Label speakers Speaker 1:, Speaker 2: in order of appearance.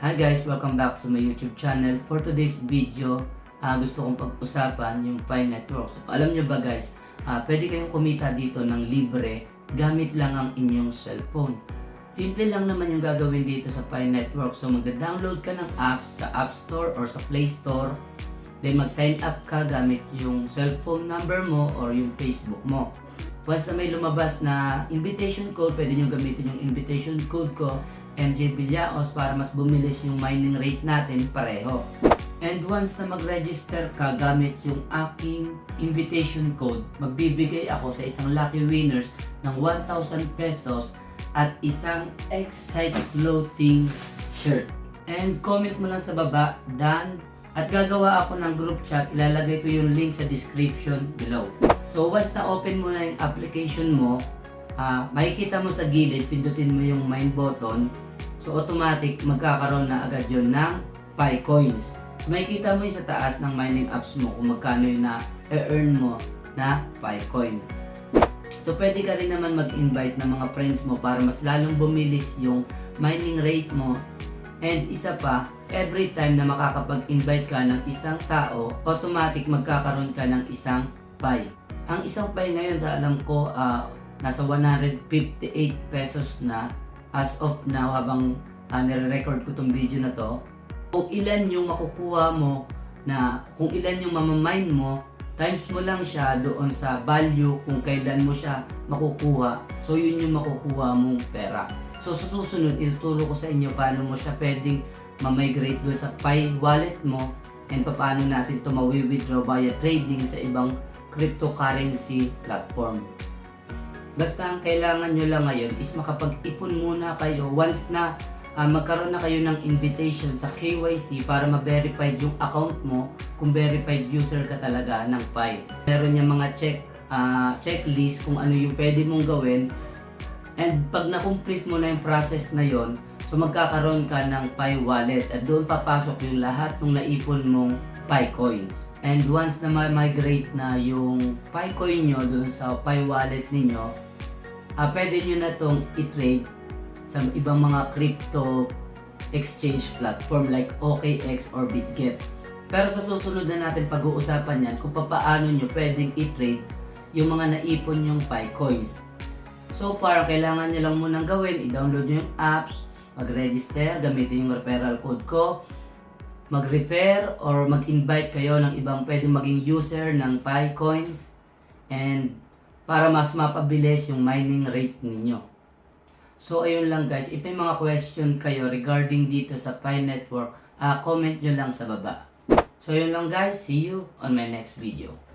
Speaker 1: Hi guys, welcome back to my YouTube channel. For today's video, ah, gusto kong pag-usapan yung Pi Network. So, alam nyo ba guys, ah, pwede kayong kumita dito ng libre gamit lang ang inyong cellphone. Simple lang naman yung gagawin dito sa Pi Network. So magda-download ka ng apps sa App Store or sa Play Store. Then mag-sign up ka gamit yung cellphone number mo or yung Facebook mo. Na may lumabas na invitation code, pwede nyo gamitin yung invitation code ko, MJ Villaos, para mas bumilis yung mining rate natin pareho. And once na mag-register ka gamit yung aking invitation code, magbibigay ako sa isang lucky winners ng 1,000 pesos at isang Excite Floating shirt. And comment mo lang sa baba, done. At gagawa ako ng group chat, ilalagay ko yung link sa description below. So once na open mo na yung application mo, ah, makikita mo sa gilid, pindutin mo yung mine button. So automatic, magkakaroon na agad yun ng Pi coins. So makikita mo yung sa taas ng mining apps mo kung magkano yung na-earn mo na Pi coin. So pwede ka rin naman mag-invite ng mga friends mo para mas lalong bumilis yung mining rate mo. And isa pa, every time na makakapag-invite ka ng isang tao, automatic magkakaroon ka ng isang Pi. Ang isang Pi ngayon sa alam ko, ah, nasa 158 pesos na as of now habang uh, nire-record ko tong video na to. Kung ilan yung makukuha mo na kung ilan yung mamamine mo, times mo lang siya doon sa value kung kailan mo siya makukuha. So yun yung makukuha mong pera. So sa susunod, ituturo ko sa inyo paano mo siya pwedeng ma-migrate doon sa Pi wallet mo and paano natin ito mawi-withdraw via trading sa ibang cryptocurrency platform. Basta ang kailangan nyo lang ngayon is makapag-ipon muna kayo once na ah, magkaroon na kayo ng invitation sa KYC para ma-verify yung account mo kung verified user ka talaga ng Pi. Meron niya mga check ah, checklist kung ano yung pwede mong gawin and pag na-complete mo na yung process na yon so magkakaroon ka ng Pi wallet at doon papasok yung lahat ng naipon mong Pi coins. And once na ma-migrate na yung Pi coin nyo doon sa Pi wallet ninyo, ah pwede nyo na tong i-trade sa ibang mga crypto exchange platform like OKX or BitGet. Pero sa susunod na natin pag-uusapan yan kung paano nyo pwedeng i-trade yung mga naipon yung Pi coins. So far, kailangan nyo lang munang gawin, i-download nyo yung apps, mag-register, gamitin yung referral code ko, mag-refer or mag-invite kayo ng ibang pwedeng maging user ng Pi coins and para mas mapabilis yung mining rate ninyo. So ayun lang guys, if may mga question kayo regarding dito sa Pi Network, ah comment nyo lang sa baba. So yun lang guys, see you on my next video.